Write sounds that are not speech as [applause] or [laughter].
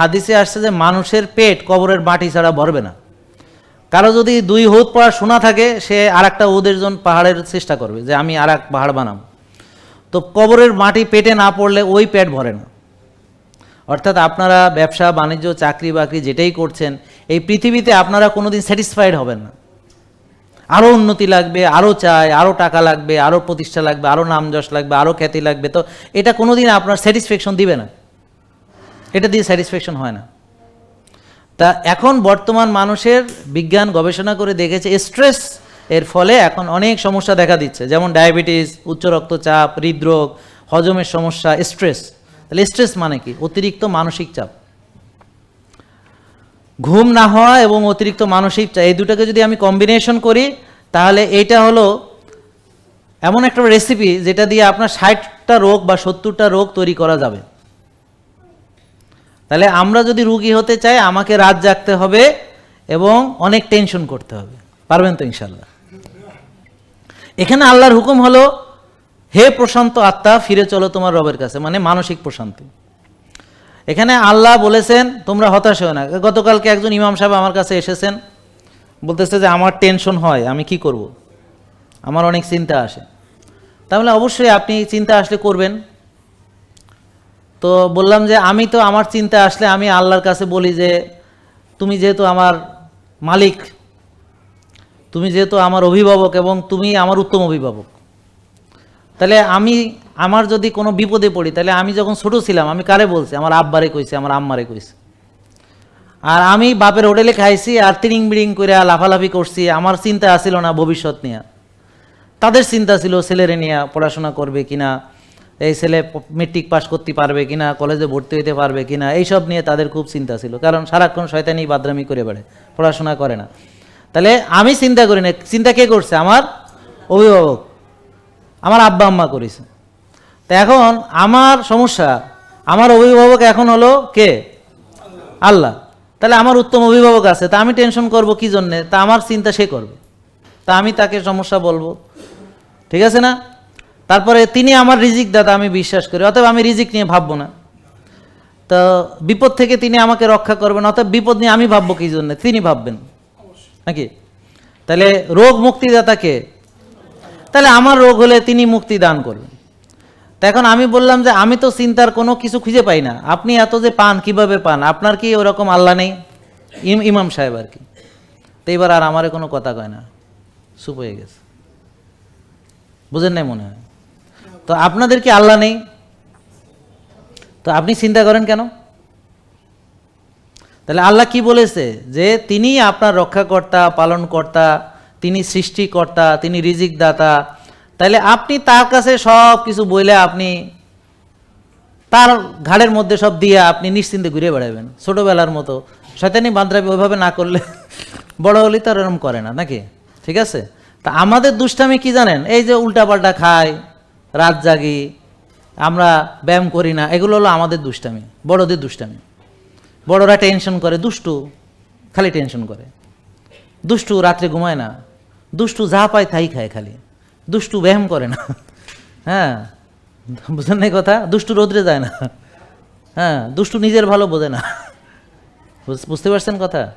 হাদিসে আসছে যে মানুষের পেট কবরের মাটি ছাড়া ভরবে না। কারও যদি দুই হুদ পড়া শোনা থাকে, সে আর একটা উদের জন্য পাহাড়ের চেষ্টা করবে যে আমি আর এক পাহাড় বানাবো। তো কবরের মাটি পেটে না পড়লে ওই পেট ভরে না। অর্থাৎ আপনারা ব্যবসা, বাণিজ্য, চাকরি বাকরি যেটাই করছেন, এই পৃথিবীতে আপনারা কোনোদিন স্যাটিসফাইড হবেন না। আরও উন্নতি লাগবে আরও চাই আরও টাকা লাগবে আরও প্রতিষ্ঠা লাগবে আরও নাম যশ লাগবে আরও খ্যাতি লাগবে। তো এটা কোনোদিন আপনার স্যাটিসফ্যাকশন দিবে না। এটা দিয়ে স্যাটিসফ্যাকশন হয় না। তা এখন বর্তমান মানুষের বিজ্ঞান গবেষণা করে দেখেছে স্ট্রেস এর ফলে এখন অনেক সমস্যা দেখা দিচ্ছে, যেমন ডায়াবেটিস উচ্চ রক্তচাপ, হৃদরোগ, হজমের সমস্যা স্ট্রেস তাহলে স্ট্রেস মানে কি? অতিরিক্ত মানসিক চাপ। ঘুম না হওয়া এবং অতিরিক্ত মানসিক চাপ, এই দুটোকে যদি আমি কম্বিনেশন করি, তাহলে এইটা হলো এমন একটা রেসিপি যেটা দিয়ে আপনার ষাটটা রোগ বা সত্তরটা রোগ তৈরি করা যাবে। তাহলে আমরা যদি রুগী হতে চাই, আমাকে রাত জাগতে হবে এবং অনেক টেনশন করতে হবে। পারবেন তো ইনশাল্লাহ এখানে আল্লাহর হুকুম হলো, হে প্রশান্ত আত্মা, ফিরে চলো তোমার রবের কাছে মানে মানসিক প্রশান্তি। এখানে আল্লাহ বলেছেন, তোমরা হতাশ হও না। গতকালকে একজন ইমাম সাহেব আমার কাছে এসেছেন, বলতেছে যে, আমার টেনশন হয়, আমি কি করব। আমার অনেক চিন্তা আসে। তাহলে অবশ্যই আপনি চিন্তা আসলে করবেন। তো বললাম যে আমি তো আমার চিন্তা আসলে আমি আল্লাহর কাছে বলি যে তুমি যেহেতু আমার মালিক, তুমি যেহেতু আমার অভিভাবক এবং তুমি আমার উত্তম অভিভাবক, তাহলে আমি, আমার যদি কোনো বিপদে পড়ি, তাহলে আমি যখন ছোট ছিলাম, আমি কারে বলছি? আমার আব্বারে কইছি, আমার আম্মারে কইছি। আর আমি বাপের হোটেলে খাইছি আর তিরিং বিড়িং করে লাফালাফি করছি, আমার চিন্তা আসিল না ভবিষ্যৎ নিয়ে। তাদের চিন্তা ছিল ছেলেরে নিয়ে পড়াশোনা করবে কিনা এই ছেলে মেট্রিক পাস করতে পারবে কিনা কলেজে ভর্তি হইতে পারবে কিনা, এইসব নিয়ে তাদের খুব চিন্তা ছিল। কারণ সারাক্ষণ শয়তানি বাদরামি করে বেড়ে পড়াশোনা করে না। তাহলে আমি চিন্তা করি না, চিন্তা কে করছে? আমার অভিভাবক, আমার আব্বা আম্মা করেছে। তা এখন আমার সমস্যা, আমার অভিভাবক এখন হলো কে? আল্লাহ। তাহলে আমার উত্তম অভিভাবক আছে, তা আমি টেনশন করব কি জন্যে? তা আমার চিন্তা সে করবে। তা আমি তাকে সমস্যা বলব। ঠিক আছে না? তারপরে তিনি আমার রিজিক দাতা আমি বিশ্বাস করি। অতএব আমি রিজিক নিয়ে ভাববো না। তো বিপদ থেকে তিনি আমাকে রক্ষা করবেন, অতএব বিপদ নিয়ে আমি ভাববো কি জন্য? তিনি ভাববেন। নাকি? তাহলে রোগ মুক্তিদাতা কে তাহলে আমার রোগ হলে তিনি মুক্তি দান করবেন। তা এখন আমি বললাম যে আমি তো চিন্তার কোনো কিছু খুঁজে পাই না। আপনি এত যে পান, কীভাবে পান? আপনার কি ওরকম আল্লাহ নেই? ইম- ইমাম সাহেব আর কি। তো এবার আর আমারে কোনো কথা কয় না। সুপ হয়ে গেছে। বুঝেন নাই মনে হয়? তো আপনাদের কি আল্লাহ নেই? তো আপনি চিন্তা করেন কেন? তাহলে আল্লাহ কি বলেছে? যে তিনি আপনার রক্ষাকর্তা, পালনকর্তা, তিনি সৃষ্টিকর্তা, তিনি রিজিক দাতা তাহলে আপনি তার কাছে সব কিছু বইলে আপনি তার ঘাড়ের মধ্যে সব দিয়ে আপনি নিশ্চিন্তে ঘুরে বেড়াবেন ছোটোবেলার মতো। শয়তানি বান্দ্রাবি ওইভাবে না করলে [laughs] বড় হলে তো এরকম করে না, নাকি? ঠিক আছে? তা আমাদের দুষ্টামি কি জানেন? এই যে উল্টাপাল্টা খাই রাত জাগি, আমরা ব্যায়াম করি না, এগুলো হলো আমাদের দুষ্টামি, বড়দের দুষ্টামি। বড়রা টেনশন করে, দুষ্টু খালি টেনশন করে। দুষ্টু রাত্রে ঘুমায় না, দুষ্টু যা পায় তাই খায় খালি। দুষ্টু ব্যায়াম করে না হ্যাঁ বুঝেন নাই কথা? দুষ্টু রোদ্রে যায় না হ্যাঁ দুষ্টু নিজের ভালো বোঝে না, বুঝ- বুঝতে পারছেন কথা?